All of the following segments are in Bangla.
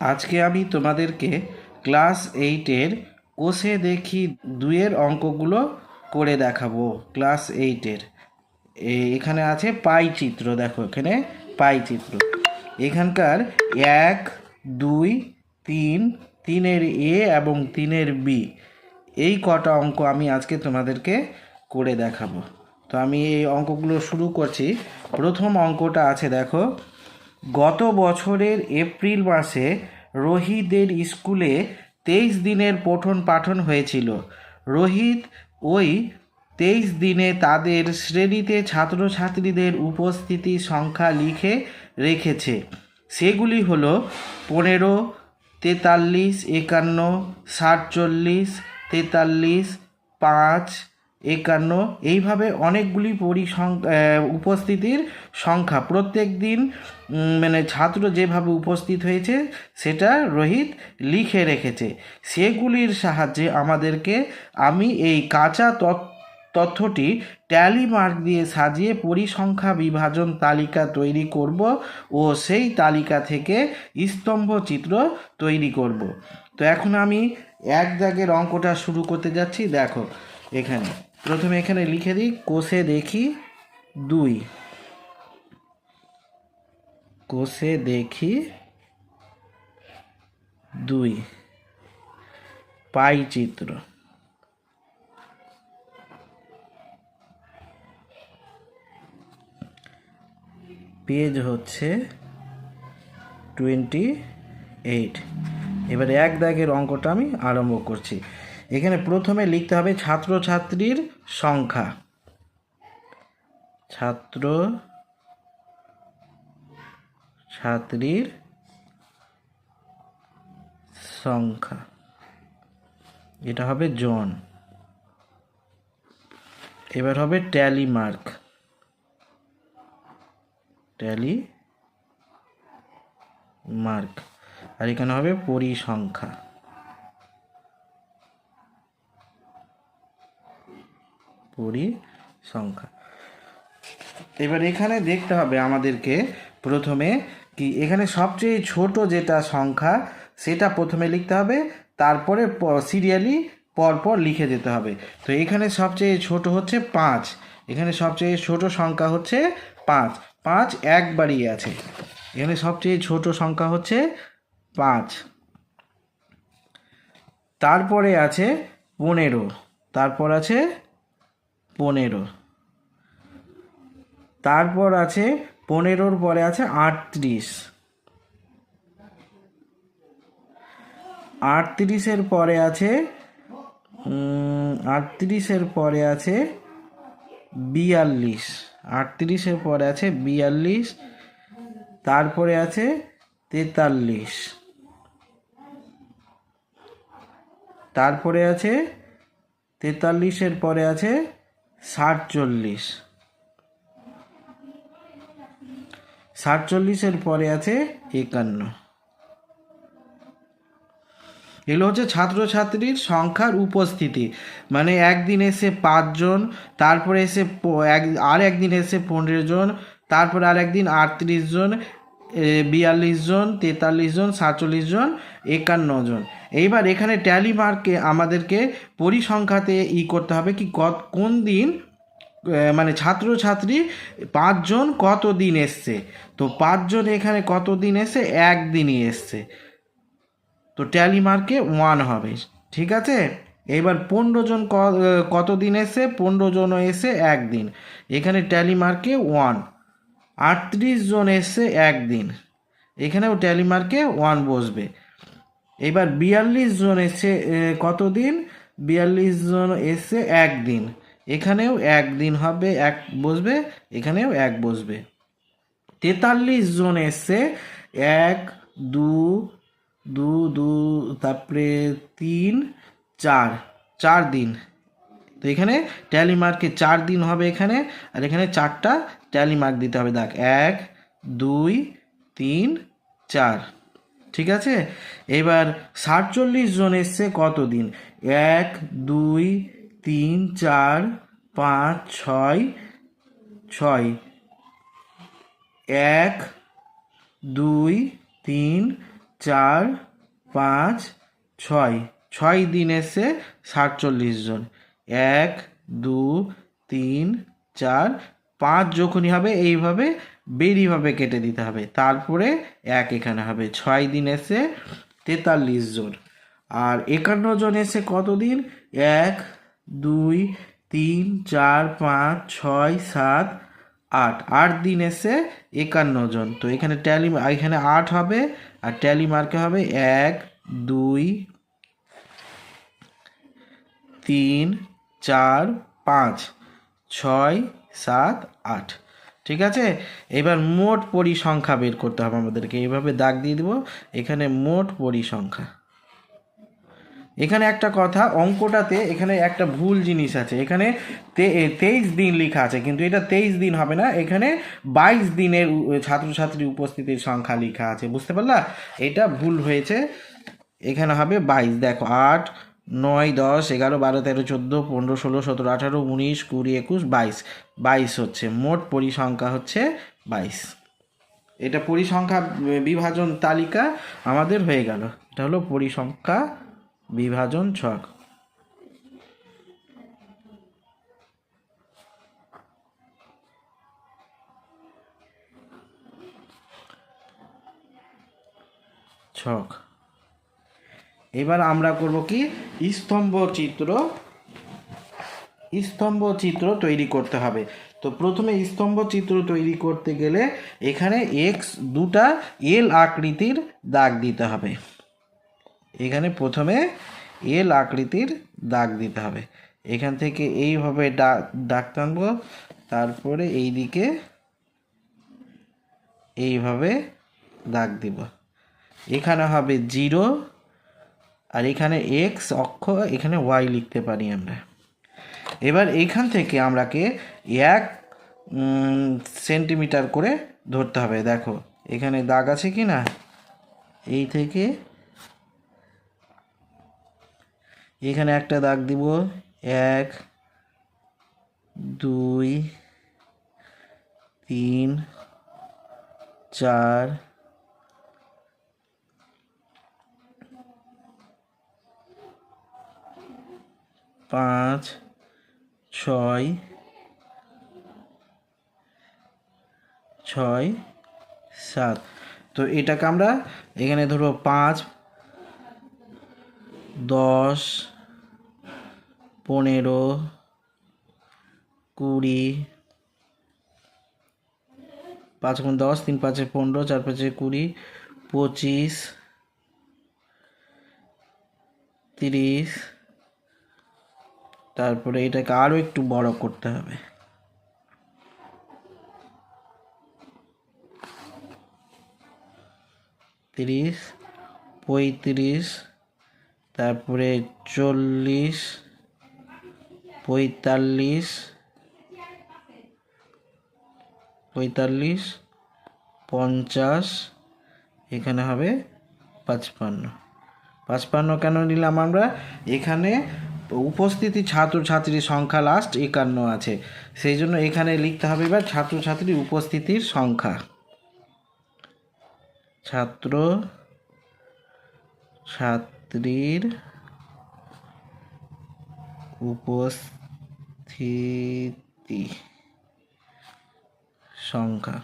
আজকে আমি তোমাদেরকে ক্লাস এইটের কোষে দেখি দুইয়ের অঙ্কগুলো করে দেখাবো, ক্লাস এইটের। এখানে আছে পাই চিত্র, দেখো এখানে পাই চিত্র। এখানকার এক, দুই, তিন, তিনের এ এবং তিনের বি, এই কটা অঙ্ক আমি আজকে তোমাদেরকে করে দেখাবো। তো আমি এই অঙ্কগুলো শুরু করছি। প্রথম অঙ্কটা আছে, দেখো। গত বছরের এপ্রিল মাসে রোহিতদের স্কুলে তেইশ দিনের পঠন পাঠন হয়েছিল। রোহিত ওই তেইশ দিনে তাদের শ্রেণীতে ছাত্রছাত্রীদের উপস্থিতি সংখ্যা লিখে রেখেছে। সেগুলি হলো পনেরো, তেতাল্লিশ, একান্ন, সাতচল্লিশ, তেতাল্লিশ, পাঁচ একান্ন এইভাবে অনেকগুলি পরিসং উপস্থিতির সংখ্যা। প্রত্যেক দিন মানে ছাত্র যেভাবে উপস্থিত হয়েছে, সেটা রোহিত লিখে রেখেছে। সেগুলির সাহায্যে আমাদেরকে আমি এই কাঁচা তথ্য তথ্যটি ট্যালি মার্ক দিয়ে সাজিয়ে পরিসংখ্যা বিভাজন তালিকা তৈরি করব ও সেই তালিকা থেকে স্তম্ভ চিত্র তৈরি করব। তো এখন আমি এক দাগের অঙ্কটা শুরু করতে যাচ্ছি। দেখো, এখানে। প্রথমে এখানে লিখে দিই, কোষে দেখি দুই। কোষে দেখি দুই। পাই চিত্র। পেজ হচ্ছে টোয়েন্টি এইট। এবারে এক দাগের অঙ্কটা আমি আরম্ভ করছি। এখানে প্রথমে লিখতে হবে ছাত্রছাত্রীর সংখ্যা। ছাত্র ছাত্রীর সংখ্যা। এটা হবে জন। এবার হবে ট্যালি মার্ক। Tally mark. আর এখানে হবে পরিসংখ্যা। পরিসংখ্যা এবার এখানে দেখতে হবে আমাদেরকে প্রথমে কি এখানে সবচেয়ে ছোট যেটা সংখ্যা, সেটা প্রথমে লিখতে হবে, তারপরে সিরিয়ালি পরপর লিখে যেতে হবে। তো এখানে সবচেয়ে ছোট হচ্ছে পাঁচ। এখানে সবচেয়ে ছোট সংখ্যা হচ্ছে পাঁচ। পাঁচ একবারই আছে। এখানে সবচেয়ে ছোট সংখ্যা হচ্ছে পাঁচ। তারপরে আছে পনেরো। তারপর আছে পনেরো। তারপর আছে, পনেরোর পরে আছে আটত্রিশ। আটত্রিশের পরে আছে আটত্রিশের পরে আছে বিয়াল্লিশ। আটত্রিশের পরে আছে বিয়াল্লিশ। তারপরে আছে তেতাল্লিশ। তারপরে আছে তেতাল্লিশের পরে আছে সাতচল্লিশ। সাতচল্লিশের পরে আছে একান্ন। এগুলো হচ্ছে ছাত্রছাত্রীর সংখ্যার উপস্থিতি। মানে একদিন এসে পাঁচজন, তারপরে এসে এক আর একদিন এসে পনেরো জন, তারপরে আর একদিন আটত্রিশ জন বিয়াল্লিশ জন, তেতাল্লিশ জন, সাতচল্লিশ জন, একান্ন জন। এইবার এখানে ট্যালি মার্কে আমাদেরকে পরিসংখ্যাতে ই করতে হবে কি কত, কোন দিন মানে ছাত্রছাত্রী পাঁচজন কত দিন এসছে? তো পাঁচজন এখানে কত দিন এসছে? একদিনই এসছে। তো ট্যালি মার্কে ওয়ান হবে। ঠিক আছে? এবার পনেরো জন কত দিন এসে পনেরো জনও এসে একদিন এখানে ট্যালি মার্কে ওয়ান আটত্রিশ জন এসে একদিন। এখানেও ট্যালি মার্কে ওয়ান বসবে। এবার বিয়াল্লিশ জন এসে কত দিন বিয়াল্লিশ জন এসে একদিন। এখানেও একদিন হবে, এক বসবে, এখানেও এক বসবে। তেতাল্লিশ জন এসছে, এক, দু দু দু, তারপরে তিন, চার চার দিন। তো এখানে ট্যালি মার্কে চার দিন হবে এখানে, আর এখানে চারটা ট্যালি মার্ক দিতে হবে। দেখ, এক, দুই, তিন, চার। ঠিক আছে? এবার সাতচল্লিশ জন এসছে কত দিন এক, দুই, তিন, চার, পাঁচ, ছয় ছয়। এক, দুই, তিন, চার, পাঁচ, ছয়। ছয় দিন এসে সাতচল্লিশ জন। এক, দু, তিন, চার, পাঁচ যখনই হবে, এইভাবে বেরিভাবে কেটে দিতে হবে। তারপরে এক এখানে হবে। ছয় দিন এসে তেতাল্লিশ জন। আর একান্ন জন এসে কত দিন এক, দুই, তিন, চার, পাঁচ, ছয়, সাত, আট। আট দিন এসে একান্ন জন। তো এখানে ট্যালি এখানে আট হবে, আর ট্যালি মার্কে হবে এক, দুই, তিন চার, পাঁচ, ছয়, সাত, আট। ঠিক আছে? এবার মোট পরিসংখ্যা বের করতে হবে আমাদেরকে। এইভাবে দাগ দিয়ে দিব। এখানে মোট পরিসংখ্যা। এখানে একটা কথা, অঙ্কটাতে এখানে একটা ভুল জিনিস আছে। এখানে তেইশ দিন লেখা আছে, কিন্তু এটা তেইশ দিন হবে না। এখানে বাইশ দিনের ছাত্রছাত্রী উপস্থিতির সংখ্যা লেখা আছে। বুঝতে পারলা? এটা ভুল হয়েছে। এখানে হবে বাইশ। দেখো, আট নয়, দশ, এগারো, বারো, তেরো, চোদ্দ, পনেরো, ষোলো, সতেরো, আঠারো, উনিশ, কুড়ি, একুশ, বাইশ। বাইশ হচ্ছে, মোট পরিসংখ্যা হচ্ছে বাইশ। এটা পরিসংখ্যা বিভাজন তালিকা আমাদের হয়ে গেল। এটা হলো পরিসংখ্যা বিভাজন ছক। ছক। এবার আমরা করব কি? স্তম্ভ চিত্র স্তম্ভ চিত্র তৈরি করতে হবে। তো প্রথমে স্তম্ভ চিত্র তৈরি করতে গেলে এখানে এক্স দুটা এল আকৃতির দাগ দিতে হবে। এখানে প্রথমে এল আকৃতির দাগ দিতে হবে। এখান থেকে এইভাবে ডাক ডাক তারপরে এই দিকে এইভাবে দাগ দিব। এখানে হবে জিরো আর এখানে এক্স অক্ষ, এখানে ওয়াই লিখতে পারি আমরা। এবার এইখান থেকে আমরাকে এক সেন্টিমিটার করে ধরতে হবে। দেখো, এখানে দাগ আছে কি না? এই থেকে এখানে একটা দাগ দিব। এক, দুই, তিন, চার পাঁচ, ছয় ছয়, সাত। তো এটাকে আমরা এখানে ধরো পাঁচ, দশ, পনেরো, কুড়ি, পাঁচ গুণ দশ, তিন পাঁচে পনেরো, চার পাঁচে কুড়ি, পঁচিশ, তিরিশ তারপরে এটাকে আরও একটু বড় করতে হবে। তিরিশ, পঁয়ত্রিশ, তারপরে চল্লিশ, পঁয়তাল্লিশ পঁয়তাল্লিশ, পঞ্চাশ, এখানে হবে পাঁচপান্ন। পাঁচপান্ন কেন নিলাম আমরা? এখানে উপস্থিতি ছাত্রছাত্রীর সংখ্যা লাস্ট একান্ন আছে। সেই জন্য এখানে লিখতে হবে এবার ছাত্রছাত্রীর উপস্থিতির সংখ্যা। ছাত্র ছাত্রীর উপস্থিতি সংখ্যা।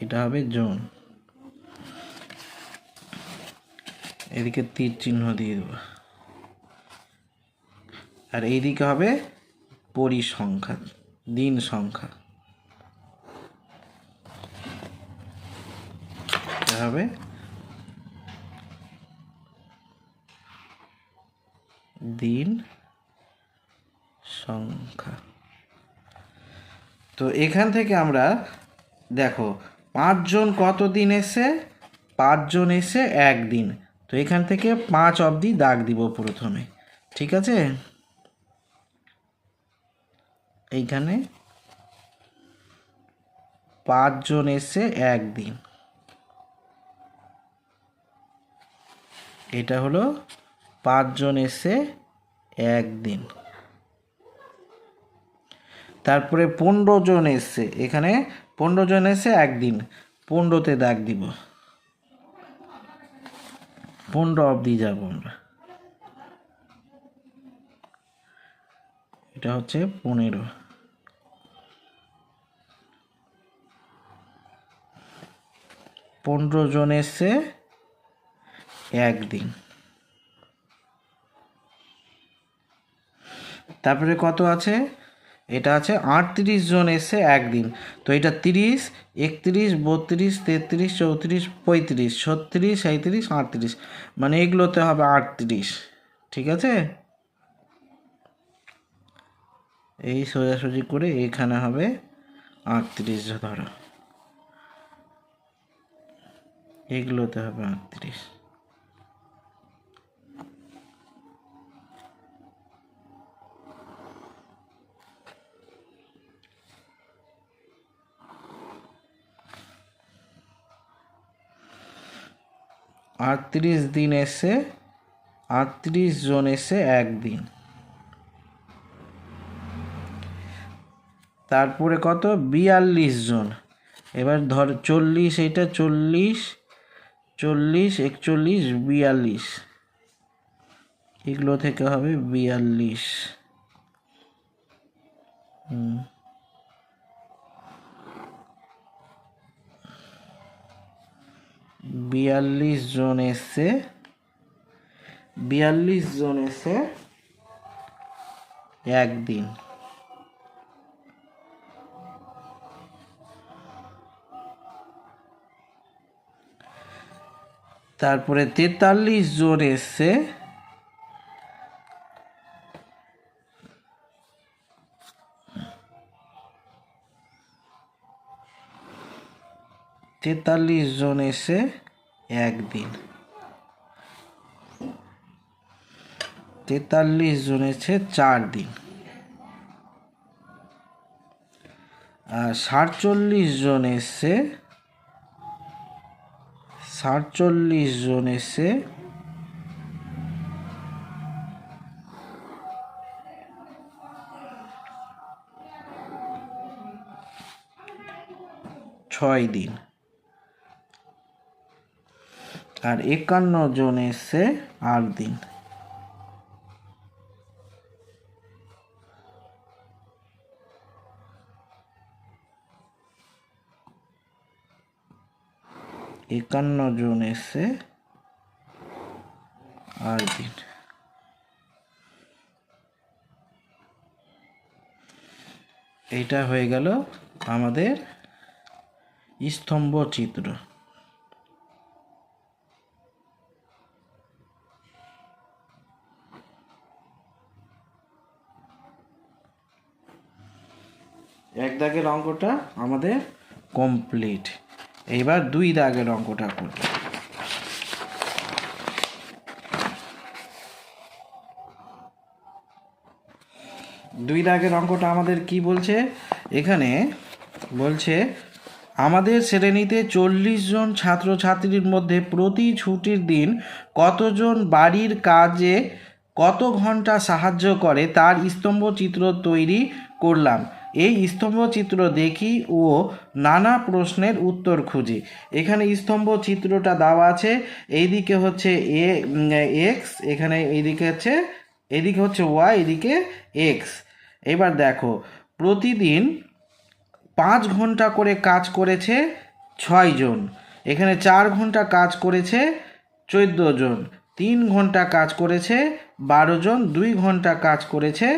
এটা হবে জোন। এদিকে তীর চিহ্ন দিয়ে দেবো। আর এইদিকে হবে পরিসংখ্যা, দিন সংখ্যা। হবে দিন সংখ্যা। তো এখান থেকে আমরা দেখো, পাঁচজন কত দিন এসে? পাঁচজন এসে একদিন। তো এখান থেকে পাঁচ অবধি দাগ দিব প্রথমে, ঠিক আছে? এইখানে পাঁচজন এসে একদিন। এটা হলো পাঁচজন এসে একদিন। তারপরে পনেরো জন এসছে, এখানে পনেরো জন এসে একদিন, পনেরোতে দাগ দিব। পনেরো অবধি যাব আমরা। এটা হচ্ছে পনেরো। পনেরো জন এসছে একদিন। তারপরে কত আছে? এটা আছে আটত্রিশ জন এসছে একদিন। তো এটা তিরিশ, একত্রিশ, বত্রিশ, তেত্রিশ, চৌত্রিশ, পঁয়ত্রিশ, ছত্রিশ সাঁত্রিশ আটত্রিশ। মানে এগুলোতে হবে আটত্রিশ। ঠিক আছে? এই সোজাসুজি করে এখানে হবে আটত্রিশ ধরো। এগুলোতে হবে আটত্রিশ। আটত্রিশ দিন এসে, আটত্রিশ জন এসে একদিন। তারপরে কত? বিয়াল্লিশ জন। এবার ধর চল্লিশ এটা চল্লিশ চল্লিশ, একচল্লিশ, বিয়াল্লিশ। এগুলো থেকে হবে বিয়াল্লিশ। হুম। বিয়াল্লিশ জন এসছে বিয়াল্লিশ জন এসে একদিন। তারপরে তেতাল্লিশ জন এসছে তেতাল্লিশ জন এসে একদিন। তেতাল্লিশ জন এসে চার দিন আর সাতচল্লিশ জন এসে, সাতচল্লিশ জন এসে ছয় দিন। আর একান্ন জন এসে আট দিন। একান্ন জন এসে আট দিন। এটা হয়ে গেল আমাদের স্তম্ভ চিত্র এক দাগের অঙ্কটা আমাদের কমপ্লিট এইবার দুই দাগের অঙ্কটা করব। দুই দাগের অঙ্কটা আমাদের কি বলছে? এখানে বলছে, আমাদের শ্রেণীতে চল্লিশ জন ছাত্রছাত্রীর মধ্যে প্রতি ছুটির দিন কতজন বাড়ির কাজে কত ঘণ্টা সাহায্য করে তার স্তম্ভ চিত্র তৈরি করলাম। এই স্তম্ভ চিত্র দেখি ও নানা প্রশ্নের উত্তর খুঁজি। এখানে স্তম্ভ চিত্রটা দেওয়া আছে, এইদিকে হচ্ছে এ এক্স, এখানে এইদিকে হচ্ছে, এদিকে হচ্ছে ওয়াই, এদিকে এক্স। এবার দেখো, প্রতিদিন পাঁচ ঘণ্টা করে কাজ করেছে ছয়জন এখানে চার ঘণ্টা কাজ করেছে চোদ্দ জন। তিন ঘণ্টা কাজ করেছে বারো জন। দুই ঘণ্টা কাজ করেছে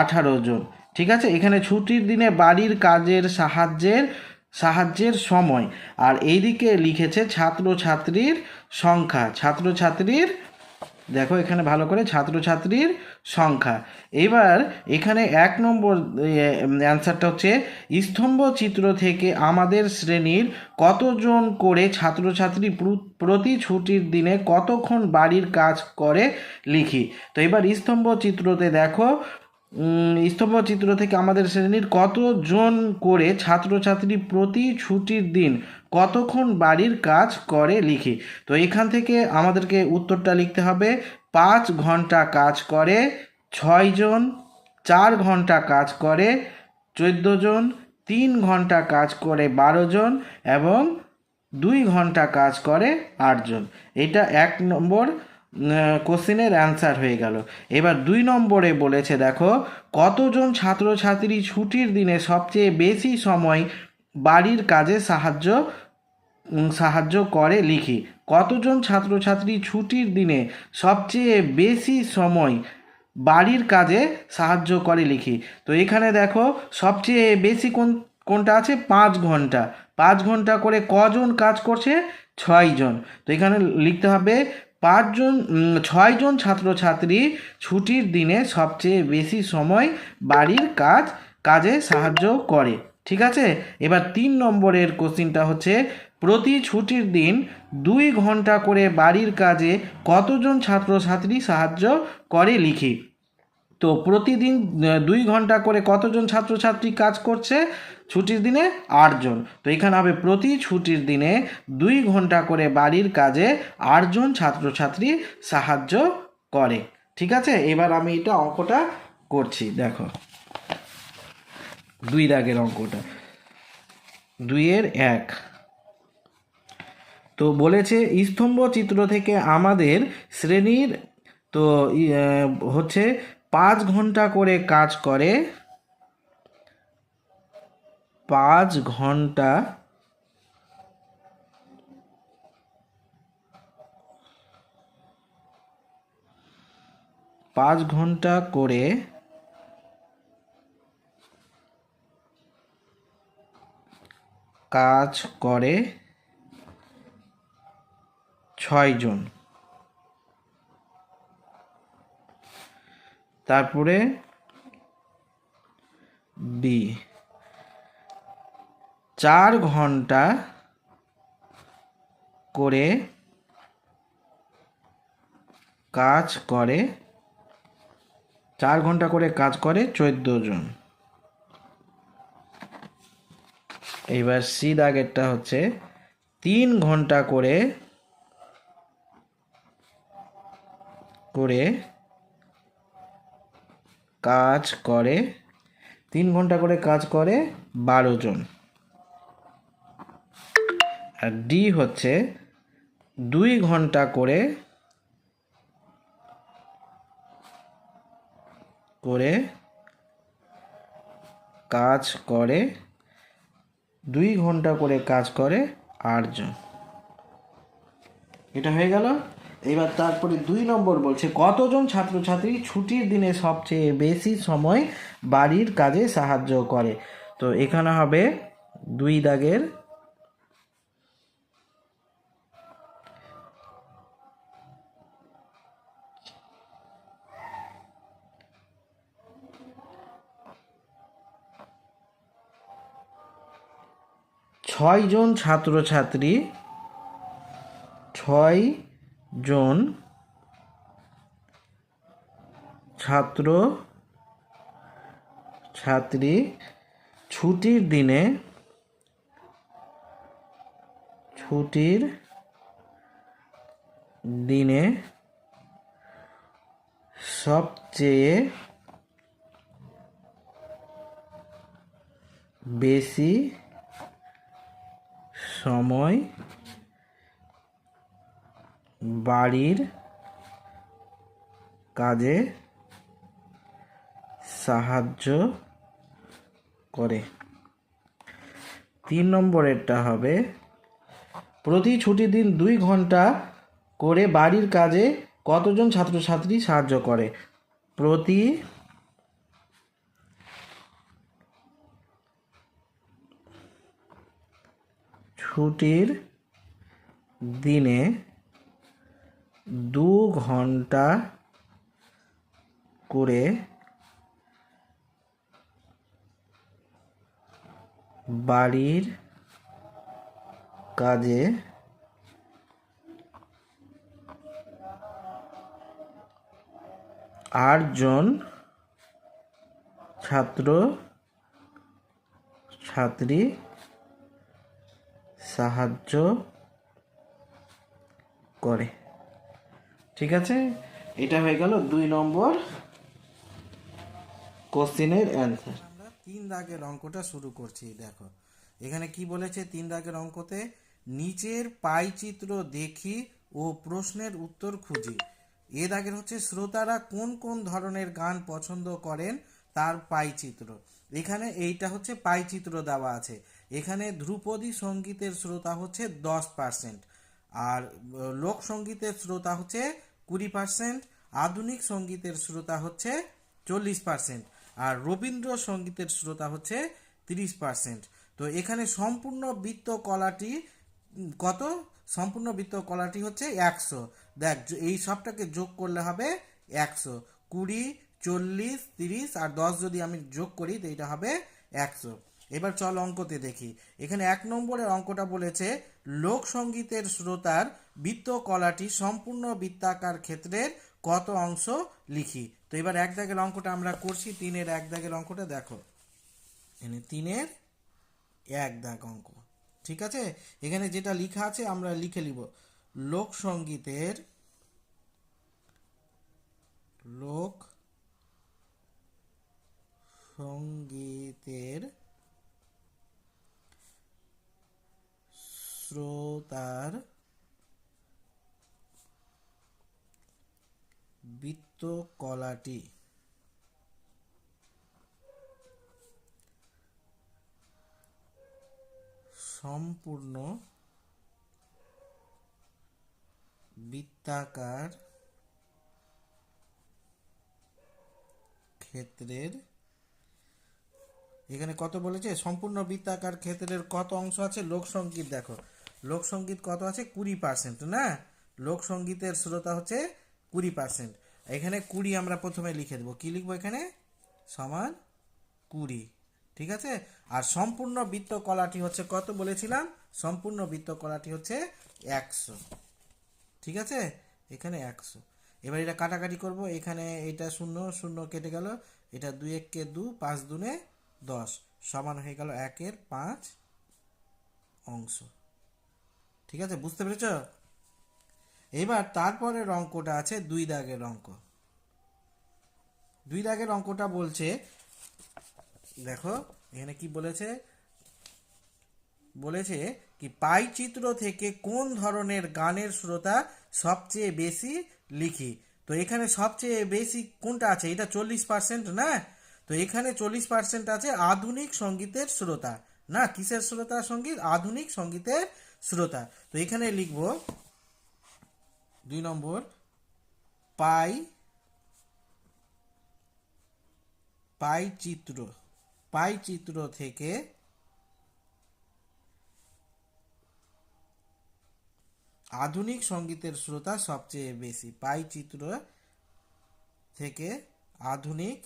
আঠারো জন। ঠিক আছে? এখানে ছুটির দিনে বাড়ির কাজের সাহায্যের সাহায্যের সময়। আর এইদিকে লিখেছে ছাত্রছাত্রীর সংখ্যা। ছাত্রছাত্রীর, দেখো এখানে ভালো করে, ছাত্রছাত্রীর সংখ্যা। এবার এখানে এক নম্বর অ্যান্সারটা হচ্ছে, স্তম্ভ চিত্র থেকে আমাদের শ্রেণির কতজন করে ছাত্রছাত্রী প্রতি ছুটির দিনে কতক্ষণ বাড়ির কাজ করে, লিখি। তো এবার স্তম্ভ চিত্রতে দেখো স্তম্ভ চিত্র থেকে আমাদের শ্রেণির কতজন করে ছাত্রছাত্রী প্রতি ছুটির দিন কতক্ষণ বাড়ির কাজ করে লিখি? তো এখান থেকে আমাদেরকে উত্তরটা লিখতে হবে, পাঁচ ঘণ্টা কাজ করে ছয়জন চার ঘণ্টা কাজ করে চোদ্দ জন, তিন ঘণ্টা কাজ করে বারো জন এবং দুই ঘণ্টা কাজ করে আটজন এটা এক নম্বর। কোশ্চেনের অ্যান্সার হয়ে গেল। এবার দুই নম্বরে বলেছে, দেখো, কতজন ছাত্রছাত্রী ছুটির দিনে সবচেয়ে বেশি সময় বাড়ির কাজে সাহায্য সাহায্য করে লিখি? কতজন ছাত্রছাত্রী ছুটির দিনে সবচেয়ে বেশি সময় বাড়ির কাজে সাহায্য করে লিখি? তো এখানে দেখো, সবচেয়ে বেশি কোন, কোনটা আছে? পাঁচ ঘণ্টা। পাঁচ ঘণ্টা করে কজন কাজ করছে? ছয়জন। তো এখানে লিখতে হবে পাঁচজন ছয়জন ছাত্রছাত্রী ছুটির দিনে সবচেয়ে বেশি সময় বাড়ির কাজ, কাজে সাহায্য করে। ঠিক আছে? এবার তিন নম্বরের কোশ্চিনটা হচ্ছে, প্রতি ছুটির দিন দুই ঘণ্টা করে বাড়ির কাজে কতজন ছাত্রছাত্রী সাহায্য করে লিখি? তো প্রতিদিন দুই ঘণ্টা করে কতজন ছাত্রছাত্রী কাজ করছে? ছুটির দিনে আটজন। তো এখানে হবে প্রতি ছুটির দিনে দুই ঘণ্টা করে বাড়ির কাজে আটজন ছাত্রছাত্রী সাহায্য করে। ঠিক আছে? এবার আমি এটা অঙ্কটা করছি, দেখো। দুই দাগের অঙ্কটা। দুইয়ের এক। তো বলেছে, স্তম্ভ চিত্র থেকে আমাদের শ্রেণির তো হচ্ছে পাঁচ ঘণ্টা করে কাজ করে পাঁচ ঘণ্টা পাঁচ ঘণ্টা করে কাজ করে ছয়জন তারপরে বি। চার ঘণ্টা করে কাজ করে, চার ঘণ্টা করে কাজ করে চোদ্দ জন। এইবার সি দাগেরটা হচ্ছে তিন ঘণ্টা করে করে কাজ করে, তিন ঘণ্টা করে কাজ করে বারো জন। ডি হচ্ছে দুই ঘণ্টা করে করে কাজ করে, দুই ঘণ্টা করে কাজ করে আটজন। এটা হয়ে গেল। এবার তারপরে দুই নম্বর বলছে, কতজন ছাত্রছাত্রী ছুটির দিনে সবচেয়ে বেশি সময় বাড়ির কাজে সাহায্য করে? তো এখানে হবে দুই দাগের ছয়জন ছাত্রছাত্রী ছয় জন ছাত্র ছাত্রী ছুটির দিনে ছুটির দিনে সবচেয়ে বেশি সময় বাড়ির কাজে সাহায্য করে। তিন নম্বরেরটা হবে, প্রতি ছুটির দিন দুই ঘণ্টা করে বাড়ির কাজে কতজন ছাত্রছাত্রী সাহায্য করে? প্রতি ছুটির দিনে দু ঘণ্টা করে বাড়ির কাজে আটজন ছাত্র ছাত্রী সাহায্য করে। ঠিক আছে? এটা হয়ে গেল দুই নম্বর কোশ্চিনের অ্যান্সার। তিন দাগের অঙ্কটা শুরু করছি, দেখো। এখানে কি বলেছে তিন দাগের অঙ্কতে? নিচের পাই চিত্র দেখি ও প্রশ্নের উত্তর খুঁজি। এ দাগের হচ্ছে শ্রোতারা কোন কোন ধরনের গান পছন্দ করেন তার পাই চিত্র এখানে এইটা হচ্ছে পাই চিত্র দেওয়া আছে। এখানে ধ্রুপদী সঙ্গীতের শ্রোতা হচ্ছে দশ পার্সেন্ট আর আহ, লোকসঙ্গীতের শ্রোতা হচ্ছে কুড়ি পার্সেন্ট আধুনিক সঙ্গীতের শ্রোতা হচ্ছে চল্লিশ পার্সেন্ট আর রবীন্দ্র সঙ্গীতের শ্রোতা হচ্ছে তিরিশ পার্সেন্ট তো এখানে সম্পূর্ণ বৃত্ত কলাটি কত? সম্পূর্ণ বৃত্ত কলাটি হচ্ছে একশো। দেখ এই সবটাকে যোগ করলে হবে একশো। কুড়ি চল্লিশ তিরিশ আর দশ যদি আমি যোগ করি তো এটা হবে একশো। এবার চল অঙ্কতে দেখি। এখানে এক নম্বরের অঙ্কটা বলেছে লোকসঙ্গীতের শ্রোতার বৃত্ত কলাটি সম্পূর্ণ বৃত্তাকার ক্ষেত্রের কত অংশ লিখি? তো এবার এক দাগের অঙ্কটা আমরা করছি, তিনের এক দাগের অঙ্কটা দেখো। এখানে তিনের এক দাগ অঙ্ক, ঠিক আছে? এখানে যেটা লেখা আছে আমরা লিখে নিব লোকসঙ্গীতের লোক সঙ্গীতের শ্রোতার বৃত্তকলাটি সম্পূর্ণ বৃত্তাকার ক্ষেত্রের, এখানে কত বলেছে? সম্পূর্ণ বৃত্তাকার ক্ষেত্রের কত অংশ আছে? লোকসঙ্গীত দেখো। লোকসঙ্গীত কত আছে? কুড়ি পার্সেন্ট না? লোকসঙ্গীতের শ্রোতা হচ্ছে কুড়ি পার্সেন্ট এখানে কুড়ি আমরা প্রথমে লিখে দেবো। কি লিখব এখানে? সমান কুড়ি। ঠিক আছে? আর সম্পূর্ণ বৃত্ত কলাটি হচ্ছে কত বলেছিলাম? সম্পূর্ণ বৃত্ত কলাটি হচ্ছে একশো। ঠিক আছে? এখানে একশো। এবার এটা কাটাকাটি করব। এখানে এটা শূন্য শূন্য কেটে গেল। এটা দুই এককে দু, পাঁচ দুনে দশ। সমান হয়ে গেল একের পাঁচ অংশ। ঠিক আছে? বুঝতে পেরেছ? এবার তারপরের অঙ্কটা আছে দুই দাগের অঙ্ক। দুই দাগের অঙ্কটা বলছে, দেখো, এখানে কি বলেছে? বলেছে কি, পাই চিত্র থেকে কোন ধরনের গানের শ্রোতা সবচেয়ে বেশি লিখি? তো এখানে সবচেয়ে বেশি কোনটা আছে? এটা চল্লিশ পার্সেন্ট না? তো এখানে চল্লিশ পার্সেন্ট আছে আধুনিক সঙ্গীতের শ্রোতা না, কিসের শ্রোতা সংগীত? আধুনিক সঙ্গীতের শ্রোতা। তো এখানে লিখব দুই নম্বর, পাই পাই চিত্র। পাই চিত্র থেকে আধুনিক সঙ্গীতের শ্রোতা সবচেয়ে বেশি। পাই চিত্র থেকে আধুনিক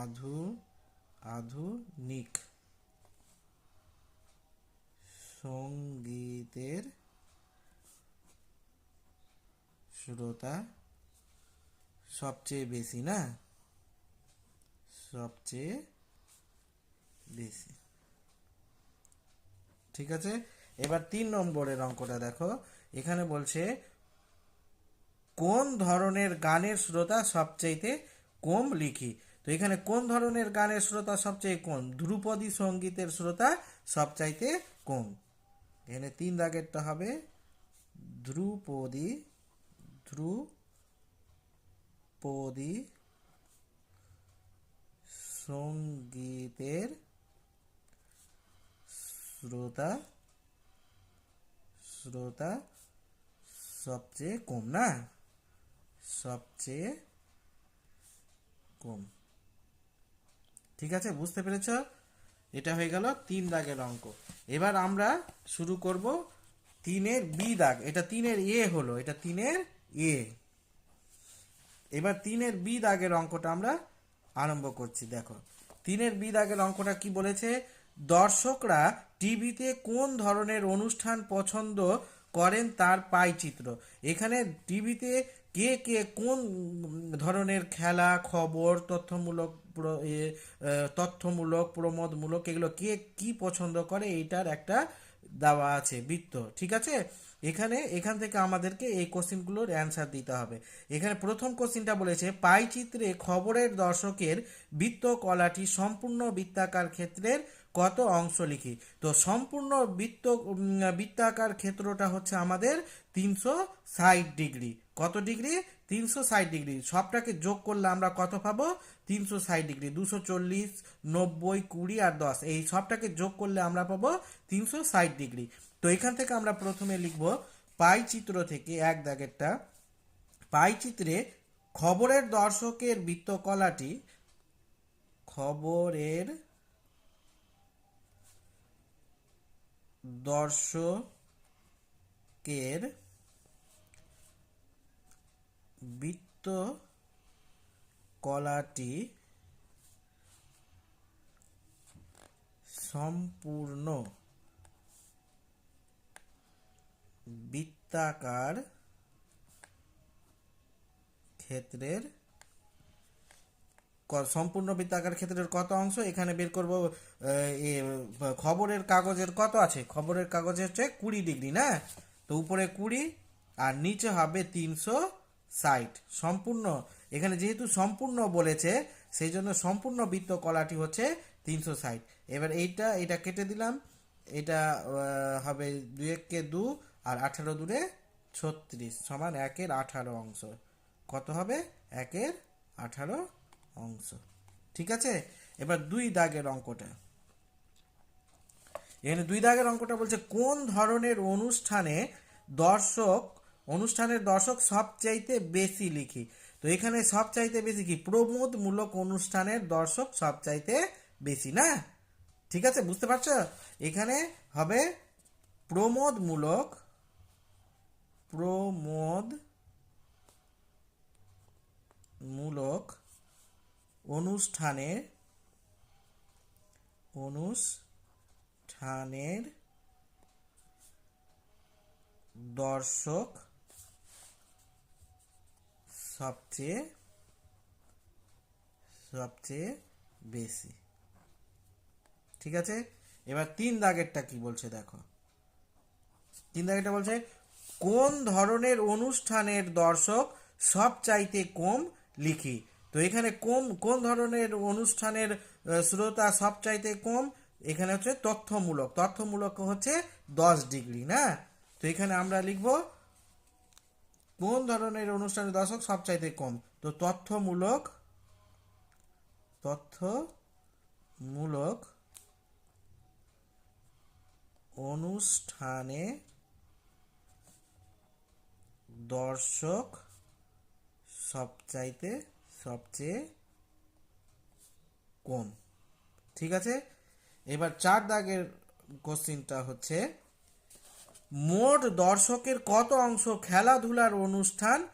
আধু আধুনিক সঙ্গীতের শ্রোতা সবচেয়ে বেশি না? সবচেয়ে বেশি। ঠিক আছে? এবার তিন নম্বরের অঙ্কটা দেখো। এখানে বলছে, কোন ধরনের গানের শ্রোতা সবচাইতে কম লিখি? তো এখানে কোন ধরনের গানের শ্রোতা সবচেয়ে কম ধ্রুপদী সঙ্গীতের শ্রোতা সবচাইতে কম এখানে তিন দাগেরটা হবে। ধ্রুপদী ধ্রুপদী সঙ্গীতের শ্রোতা শ্রোতা সবচেয়ে কম না? সবচেয়ে কম। ঠিক আছে? বুঝতে পেরেছ? এটা হয়ে গেল তিন দাগের অঙ্ক। এবার আমরা শুরু করব তিনের বি দাগ। এটা তিনের এ হলো, এটা তিনের এ। এবার তিনের বি দাগের অঙ্কটা আমরা আরম্ভ করছি, দেখো। তিনের বি দাগের অঙ্কটা কি বলেছে? দর্শকরা টিভিতে কোন ধরনের অনুষ্ঠান পছন্দ করেন তার পাই চিত্র এখানে টিভিতে কে কে কোন ধরনের খেলা, খবর, তথ্যমূলক তথ্যমূলক, প্রমোদমূলক, এগুলো কে কি পছন্দ করে এইটার একটা দেওয়া আছে, বৃত্ত, ঠিক আছে? এখানে, এখান থেকে আমাদেরকে এই কোশ্চিনগুলোর অ্যান্সার দিতে হবে। এখানে প্রথম কোশ্চিনটা বলেছে পাই চিত্রে খবরের দর্শকের বৃত্ত কলাটি সম্পূর্ণ বৃত্তাকার ক্ষেত্রের কত অংশ লিখি? তো সম্পূর্ণ বৃত্ত বৃত্তাকার ক্ষেত্রটা হচ্ছে আমাদের তিনশো ষাট ডিগ্রি। কত ডিগ্রি? তিনশো ষাট ডিগ্রি। সবটাকে যোগ করলে আমরা কত পাবো? তিনশো ষাট ডিগ্রি। দুশো চল্লিশ, নব্বই, কুড়ি আর দশ। এই সবটাকে যোগ করলে আমরা পাবো তিনশো ষাট ডিগ্রি। তো এখান থেকে আমরা প্রথমে লিখব পাই চিত্র থেকে এক দাগেরটা। পাই চিত্রে খবরের দর্শকের বৃত্তকলাটি খবরের দর্শকের বৃত্ত কলাটি সম্পূর্ণ বৃত্তাকার ক্ষেত্রের সম্পূর্ণ বৃত্তাকার ক্ষেত্রের কত অংশ? এখানে বের করব খবরের কাগজের কত আছে? খবরের কাগজে হচ্ছে কুড়ি ডিগ্রি, না? তো উপরে কুড়ি আর নিচে হবে তিনশো ষাট সম্পূর্ণ, এখানে যেহেতু সম্পূর্ণ বলেছে, সেই জন্য সম্পূর্ণ বৃত্ত কলাটি হচ্ছে তিনশো ষাট এবার এইটা, এটা কেটে দিলাম। এটা হবে দুই এককে দু আর আঠারো দূরে ছত্রিশ সমান একের আঠারো অংশ। কত হবে? একের আঠারো অংশ। ঠিক আছে? এবার দুই দাগের অঙ্কটা। এখানে দুই দাগের অঙ্কটা বলছে, কোন ধরনের অনুষ্ঠানে দর্শক অনুষ্ঠানের দর্শক সবচাইতে বেশি লিখি। তো এখানে সবচাইতে বেশি কি? প্রমোদমূলক অনুষ্ঠানের দর্শক সবচাইতে বেশি, না? ঠিক আছে, বুঝতে পারছ? এখানে হবে প্রমোদমূলক প্রমোদ মূলক অনুষ্ঠানে অনুষ্ঠানের দর্শক সবচেয়ে সবচেয়ে বেশি। ঠিক আছে? এবার তিন দাগেরটা কি বলছে দেখো। তিন দাগেরটা বলছে, কোন ধরনের অনুষ্ঠানের দর্শক সব চাইতে কম লিখি? তো এখানে কম কোন ধরনের অনুষ্ঠানের শ্রোতা সব চাইতে কম? এখানে হচ্ছে তথ্যমূলক। তথ্যমূলক হচ্ছে দশ ডিগ্রি, না? তো এখানে আমরা লিখব কোন ধরনের অনুষ্ঠানের দর্শক সবচাইতে কম? তো তথ্যমূলক তথ্যমূলক অনুষ্ঠানে দর্শক সবচাইতে সবচেয়ে কম। ঠিক আছে? এবার চার দাগের কোশ্চিনটা হচ্ছে মোট দর্শকের কত অংশ খেলাধুলার অনুষ্ঠান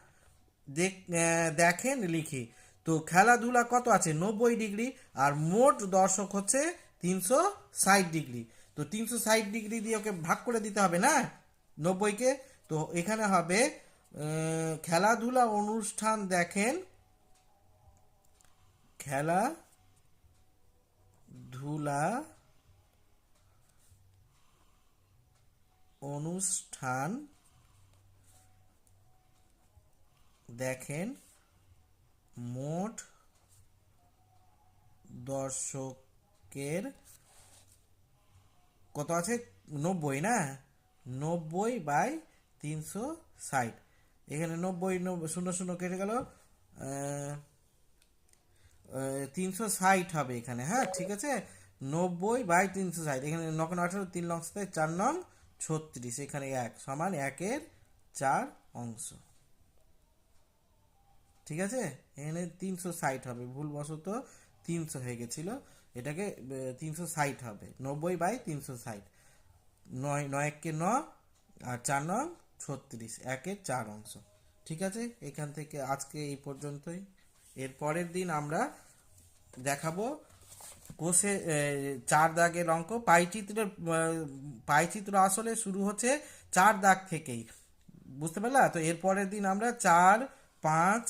দেখ- দেখেন লিখি? তো খেলাধুলা কত আছে? নব্বই ডিগ্রি। আর মোট দর্শক হচ্ছে তিনশো ষাট ডিগ্রি। তো তিনশো ষাট ডিগ্রি দিয়ে ওকে ভাগ করে দিতে হবে না? নব্বইকে তো এখানে হবে খেলাধুলা অনুষ্ঠান দেখেন। খেলা ধুলা অনুষ্ঠান দেখেন মোট দর্শকের কত আছে? নব্বই, না? নব্বই বাই তিনশো ষাট। এখানে নব্বই শূন্য শূন্য কেটে গেল তিনশো ষাট হবে এখানে হ্যাঁ ঠিক আছে? নব্বই বাই তিনশো ষাট। এখানে নখন আঠারো, তিন লং সাথে চার নং ছত্রিশ, এখানে এক, সমান একের চার অংশ। ঠিক আছে? এখানে তিনশো ষাট হবে, ভুলবশত তিনশো হয়ে গেছিল। এটাকে তিনশো ষাট হবে, নব্বই বাই তিনশো ষাট। নয় নয় এককে ন আর চার নং ছত্রিশ, একের চার অংশ। ঠিক আছে? এখান থেকে আজকে এই পর্যন্তই। এর পরের দিন আমরা দেখাবো কোষে চার দাগের অঙ্ক। পাইচিত্রের পাইচিত্র আসলে শুরু হচ্ছে চার দাগ থেকেই। বুঝতে পারলা? তো এর পরের দিন আমরা চার, পাঁচ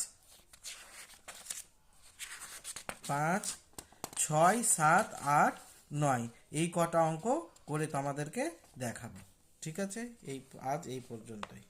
পাঁচ, ছয়, সাত, আট, নয় এই কটা অঙ্ক করে তোমাদেরকে দেখাবো। ঠিক আছে? এই, আজ এই পর্যন্তই।